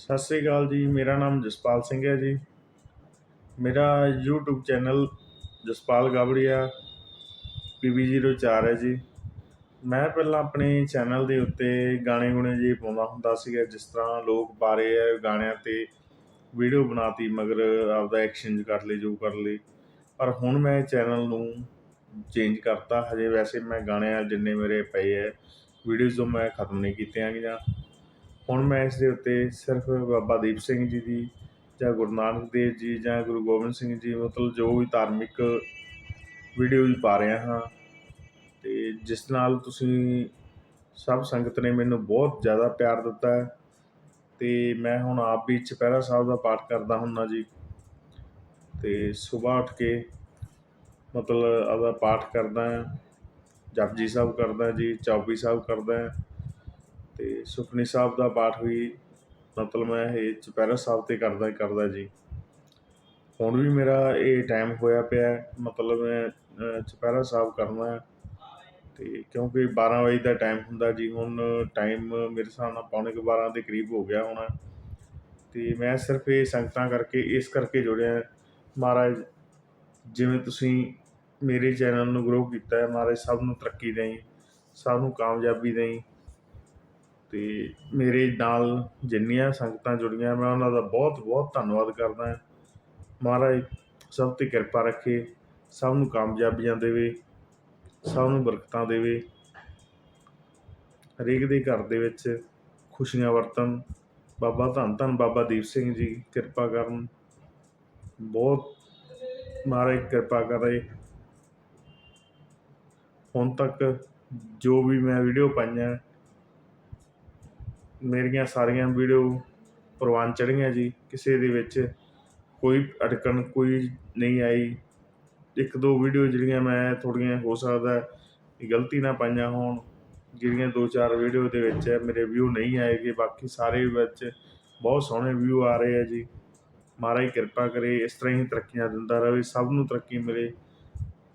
ਸਤਿ ਸ੍ਰੀ ਅਕਾਲ ਜੀ, ਮੇਰਾ ਨਾਮ ਜਸਪਾਲ ਸਿੰਘ ਹੈ ਜੀ। ਮੇਰਾ YouTube channel Jaspal Gabria PB04 ਹੈ ਜੀ। ਮੈਂ ਪਹਿਲਾਂ ਆਪਣੇ ਚੈਨਲ ਦੇ ਉੱਤੇ ਗਾਣੇ ਗੁਣੇ ਜੀ ਪਾਉਂਦਾ ਹੁੰਦਾ ਸੀਗਾ, ਜਿਸ ਤਰ੍ਹਾਂ ਲੋਕ ਪਾ ਰਹੇ ਆ ਗਾਣਿਆਂ ਤੇ ਵੀਡੀਓ ਬਣਾਤੀ, ਮਗਰ ਆਪਦਾ ਐਕਸਚੇਂਜ ਕਰ ਲਈ, ਜੋ ਕਰ ਲਈ। ਪਰ ਹੁਣ ਮੈਂ ਚੈਨਲ ਨੂੰ ਚੇਂਜ ਕਰਤਾ, ਹਜੇ ਵੈਸੇ ਮੈਂ ਗਾਣੇ ਜਿੰਨੇ ਮੇਰੇ ਪਏ ਹੈ ਵੀਡੀਓਜ਼ ਤੋਂ ਮੈਂ ਖਤਮ ਨਹੀਂ ਕੀਤੀਆਂ ਗੀਆਂ ਹੁਣ ਮੈਂ ਇਸ ਦੇ ਉੱਤੇ ਸਿਰਫ ਬਾਬਾ ਦੀਪ ਸਿੰਘ ਜੀ ਦੀ ਜਾਂ ਗੁਰੂ ਨਾਨਕ ਦੇਵ ਜੀ ਜਾਂ ਗੁਰੂ ਗੋਬਿੰਦ ਸਿੰਘ ਜੀ ਮਤਲਬ ਜੋ ਵੀ ਧਾਰਮਿਕ ਵੀਡੀਓ ਵੀ ਪਾ ਰਿਹਾ ਹਾਂ ਤੇ ਜਿਸ ਨਾਲ ਤੁਸੀਂ ਸਭ ਸੰਗਤ ਨੇ ਮੈਨੂੰ ਬਹੁਤ ਜ਼ਿਆਦਾ ਪਿਆਰ ਦਿੱਤਾ ਹੈ ਤੇ ਮੈਂ ਹੁਣ ਆਪ ਵੀ ਚੁਪਹਿਰਾ ਸਾਹਿਬ ਦਾ ਪਾਠ ਕਰਦਾ ਹੁੰਨਾ ਜੀ ਤੇ ਸਵੇਰ ਉੱਠ ਕੇ ਮਤਲਬ ਆਪਦਾ ਪਾਠ ਕਰਦਾ ਹਾਂ, ਜਪਜੀ ਸਾਹਿਬ ਕਰਦਾ ਜੀ ਚੌਪਈ ਸਾਹਿਬ ਕਰਦਾ ਹਾਂ। ਤੇ ਸੁਖਨੀ ਸਾਹਿਬ ਦਾ ਪਾਠ ਵੀ ਮਤਲਬ ਮੈਂ ਇਹ ਚੁਪਹਿਰਾ ਸਾਹਿਬ ਤੇ ਕਰਦਾ ਹੀ ਕਰਦਾ ਜੀ। ਹੁਣ ਵੀ ਮੇਰਾ ਇਹ ਟਾਈਮ ਹੋਇਆ ਪਿਆ, ਮਤਲਬ ਮੈਂ ਚੁਪਹਿਰਾ ਸਾਹਿਬ ਕਰਨਾ ਹੈ। ਤੇ ਕਿਉਂਕਿ 12 ਵਜੇ ਦਾ ਟਾਈਮ ਹੁੰਦਾ ਜੀ, ਹੁਣ ਟਾਈਮ ਮੇਰੇ ਹਿਸਾਬ ਨਾਲ ਪੌਣੇ ਕੁ 12 ਦੇ ਕਰੀਬ ਹੋ ਗਿਆ ਹੋਣਾ। ਤੇ ਮੈਂ ਸਿਰਫ ਇਹ ਸੰਗਤਾਂ ਕਰਕੇ, ਇਸ ਕਰਕੇ ਜੁੜਿਆ। ਮਹਾਰਾਜ, ਜਿਵੇਂ ਤੁਸੀਂ ਮੇਰੇ ਚੈਨਲ ਨੂੰ ਗਰੋ ਕੀਤਾ ਹੈ, ਮਹਾਰਾਜ ਸਭ ਨੂੰ ਤਰੱਕੀ ਦੇਈ, ਸਭ ਨੂੰ ਕਾਮਯਾਬੀ ਦੇਈ। ਤੇ ਮੇਰੇ ਨਾਲ ਜਿੰਨੀਆਂ ਸੰਗਤਾਂ ਜੁੜੀਆਂ, ਮੈਂ ਉਹਨਾਂ ਦਾ ਬਹੁਤ ਬਹੁਤ ਧੰਨਵਾਦ ਕਰਦਾ ਮਹਾਰਾਜ, ਸਭ ਤੇ ਕਿਰਪਾ ਰੱਖੇ, ਸਭ ਨੂੰ ਕਾਮਯਾਬੀਆਂ ਦੇਵੇ, ਸਭ ਨੂੰ ਬਰਕਤਾਂ ਦੇਵੇ। ਹਰੇਕ ਦੇ ਘਰ ਦੇ ਵਿੱਚ ਖੁਸ਼ੀਆਂ ਵਰਤਣ। ਬਾਬਾ ਧੰਨ ਧੰਨ ਬਾਬਾ ਦੀਪ ਸਿੰਘ ਜੀ, ਕਿਰਪਾ ਕਰਨ। ਬਹੁਤ ਮਹਾਰਾਜ, ਕਿਰਪਾ ਕਰੇ। ਹੁਣ ਤੱਕ ਜੋ ਵੀ ਮੈਂ ਵੀਡੀਓ ਪਾਈਆਂ ਮੇਰੀਆਂ ਸਾਰੀਆਂ ਵੀਡੀਓ ਪ੍ਰਵਾਨ ਚੜ੍ਹੀਆਂ ਜੀ, ਕਿਸੇ ਦੇ ਵਿੱਚ ਕੋਈ ਅਟਕਣ ਕੋਈ ਨਹੀਂ ਆਈ। ਇੱਕ ਦੋ ਵੀਡੀਓ ਜਿਹੜੀਆਂ ਮੈਂ ਥੋੜ੍ਹੀਆਂ ਹੋ ਸਕਦਾ ਗਲਤੀ ਨਾਲ ਪਾਈਆਂ ਹੋਣ, ਜਿਹੜੀਆਂ ਦੋ ਚਾਰ ਵੀਡੀਓ ਦੇ ਵਿੱਚ ਹੈ ਮੇਰੇ ਵਿਊ ਨਹੀਂ ਆਏਗੇ, ਬਾਕੀ ਸਾਰੇ ਵਿੱਚ ਬਹੁਤ ਸੋਹਣੇ ਵਿਊ ਆ ਰਹੇ ਆ ਜੀ। ਮਹਾਰਾਜ ਕਿਰਪਾ ਕਰੇ, ਇਸ ਤਰ੍ਹਾਂ ਹੀ ਤਰੱਕੀਆਂ ਦਿੰਦਾ ਰਹੇ, ਸਭ ਨੂੰ ਤਰੱਕੀ ਮਿਲੇ,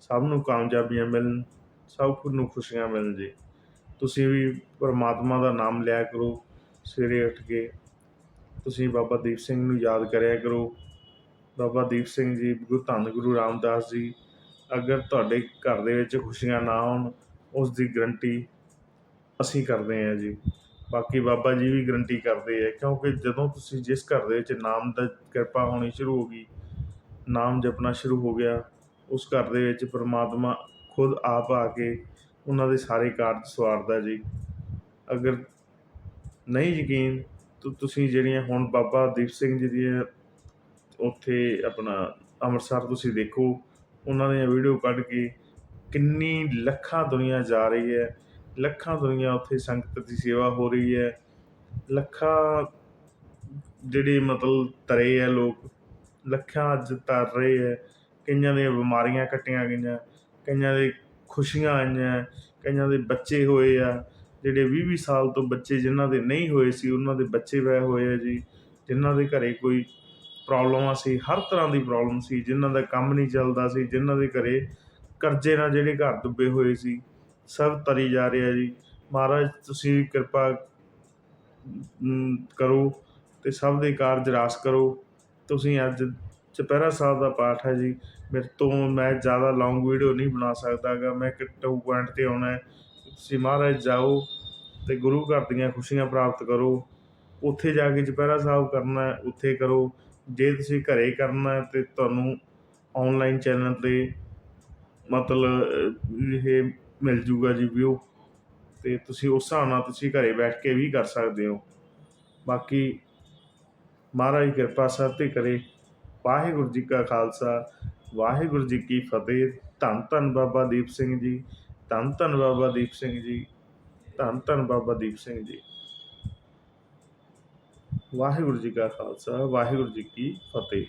ਸਭ ਨੂੰ ਕਾਮਯਾਬੀਆਂ ਮਿਲਣ, ਸਭ ਨੂੰ ਖੁਸ਼ੀਆਂ ਮਿਲਣ ਜੀ। ਤੁਸੀਂ ਵੀ ਪਰਮਾਤਮਾ ਦਾ ਨਾਮ ਲਿਆ ਕਰੋ ਸਵੇਰੇ ਉੱਠ ਕੇ ਤੁਸੀਂ ਬਾਬਾ ਦੀਪ ਸਿੰਘ ਨੂੰ ਯਾਦ ਕਰਿਆ ਕਰੋ। ਬਾਬਾ ਦੀਪ ਸਿੰਘ ਜੀ, ਗੁਰੂ ਧੰਨ ਗੁਰੂ ਰਾਮਦਾਸ ਜੀ, ਅਗਰ ਤੁਹਾਡੇ ਘਰ ਦੇ ਵਿੱਚ ਖੁਸ਼ੀਆਂ ਨਾ ਹੋਣ, ਉਸ ਦੀ ਗਰੰਟੀ ਅਸੀਂ ਕਰਦੇ ਹਾਂ ਜੀ। ਬਾਕੀ ਬਾਬਾ ਜੀ ਵੀ ਗਰੰਟੀ ਕਰਦੇ ਆ, ਕਿਉਂਕਿ ਜਦੋਂ ਤੁਸੀਂ ਜਿਸ ਘਰ ਦੇ ਵਿੱਚ ਨਾਮ ਦਾ ਕਿਰਪਾ ਹੋਣੀ ਸ਼ੁਰੂ ਹੋ ਗਈ, ਨਾਮ ਜਪਣਾ ਸ਼ੁਰੂ ਹੋ ਗਿਆ, ਉਸ ਘਰ ਦੇ ਵਿੱਚ ਪ੍ਰਮਾਤਮਾ ਖੁਦ ਆਪ ਆ ਕੇ ਉਹਨਾਂ ਦੇ ਸਾਰੇ ਕਾਰਜ ਸਵਾਰਦਾ ਜੀ। ਅਗਰ ਨਹੀਂ ਯਕੀਨ। ਤਾਂ, ਤੁਸੀਂ ਜਿਹੜੀਆਂ ਹੁਣ ਬਾਬਾ ਦੀਪ ਸਿੰਘ ਜੀ ਦੀਆਂ ਉੱਥੇ ਆਪਣਾ ਅੰਮ੍ਰਿਤਸਰ ਤੁਸੀਂ ਦੇਖੋ, ਉਹਨਾਂ ਦੀਆਂ ਵੀਡੀਓ ਕੱਢ ਕੇ ਕਿੰਨੀ ਲੱਖਾਂ ਦੁਨੀਆ ਜਾ ਰਹੀ ਹੈ। ਲੱਖਾਂ ਦੁਨੀਆ ਉੱਥੇ ਸੰਗਤ ਦੀ ਸੇਵਾ ਹੋ ਰਹੀ ਹੈ। ਲੱਖਾਂ ਜਿਹੜੇ ਮਤਲਬ ਤਰੇ ਹੈ ਲੋਕ, ਲੱਖਾਂ ਅੱਜ ਤਰ ਰਹੇ ਹੈ। ਕਈਆਂ ਦੀਆਂ ਬਿਮਾਰੀਆਂ ਕੱਟੀਆਂ ਗਈਆਂ, ਕਈਆਂ ਦੇ ਖੁਸ਼ੀਆਂ ਆਈਆਂ, ਕਈਆਂ ਦੇ ਬੱਚੇ ਹੋਏ ਆ। ਜਿਹੜੇ 20 20 ਸਾਲ ਤੋਂ ਬੱਚੇ ਜਿਨ੍ਹਾਂ ਦੇ ਨਹੀਂ ਹੋਏ ਸੀ, ਉਹਨਾਂ ਦੇ ਬੱਚੇ ਪਏ ਹੋਏ ਆ ਜੀ, ਜਿਨ੍ਹਾਂ ਦੇ ਘਰੇ ਕੋਈ ਪ੍ਰੋਬਲਮਾਂ ਸੀ, ਹਰ ਤਰ੍ਹਾਂ ਦੀ ਪ੍ਰੋਬਲਮ ਸੀ, ਜਿਨ੍ਹਾਂ ਦਾ ਕੰਮ ਨਹੀਂ ਚੱਲਦਾ ਸੀ, ਜਿਨ੍ਹਾਂ ਦੇ ਘਰੇ ਕਰਜ਼ੇ ਨਾਲ ਜਿਹੜੇ ਘਰ ਡੁੱਬੇ ਹੋਏ ਸੀ, ਸਭ ਤਰੀ ਜਾ ਰਿਹਾ ਜੀ। ਮਹਾਰਾਜ, ਤੁਸੀਂ ਕਿਰਪਾ ਕਰੋ ਤੇ ਸਭ ਦੇ ਕਾਰਜ ਰਾਸ ਕਰੋ। ਤੁਸੀਂ ਅੱਜ ਚੁਪਹਿਰਾ ਸਾਹਿਬ ਦਾ ਪਾਠ ਹੈ ਜੀ। ਮੇਰੇ ਤੋਂ ਮੈਂ ਜ਼ਿਆਦਾ ਲੌਂਗ ਵੀਡੀਓ ਨਹੀਂ ਬਣਾ ਸਕਦਾਗਾ ਮੈਂ ਇੱਕ ਟੂ ਪੁਆਇੰਟ ਤੇ ਆਉਣਾ ਤੁਸੀਂ ਮਹਾਰਾਜ ਜਾਓ ਅਤੇ ਗੁਰੂ ਘਰ ਦੀਆਂ ਖੁਸ਼ੀਆਂ ਪ੍ਰਾਪਤ ਕਰੋ। ਉੱਥੇ ਜਾ ਕੇ ਚੁਪਹਿਰਾ ਸਾਹਿਬ ਕਰਨਾ ਉੱਥੇ ਕਰੋ। ਜੇ ਤੁਸੀਂ ਘਰੇ ਕਰਨਾ ਤਾਂ ਤੁਹਾਨੂੰ ਔਨਲਾਈਨ ਚੈਨਲ ਤੇ ਮਤਲਬ ਇਹ ਮਿਲ ਜੂਗਾ ਜੀ ਵਿਊ ਅਤੇ ਤੁਸੀਂ ਉਸ ਹਿਸਾਬ ਨਾਲ ਤੁਸੀਂ ਘਰੇ ਬੈਠ ਕੇ ਵੀ ਕਰ ਸਕਦੇ ਹੋ। ਬਾਕੀ ਮਹਾਰਾਜ ਕਿਰਪਾ ਸਭ ਤੇ ਕਰੇ। ਵਾਹਿਗੁਰੂ ਜੀ ਕਾ ਖਾਲਸਾ, ਵਾਹਿਗੁਰੂ ਜੀ ਕੀ ਫਤਿਹ। ਧੰਨ ਧੰਨ ਬਾਬਾ ਦੀਪ ਸਿੰਘ ਜੀ। ਧੰਨ ਧੰਨ ਬਾਬਾ ਦੀਪ ਸਿੰਘ ਜੀ, ਧੰਨ ਧੰਨ ਬਾਬਾ ਦੀਪ ਸਿੰਘ ਜੀ। ਵਾਹਿਗੁਰੂ ਜੀ ਕਾ ਖਾਲਸਾ, ਵਾਹਿਗੁਰੂ ਜੀ ਕੀ ਫਤਿਹ।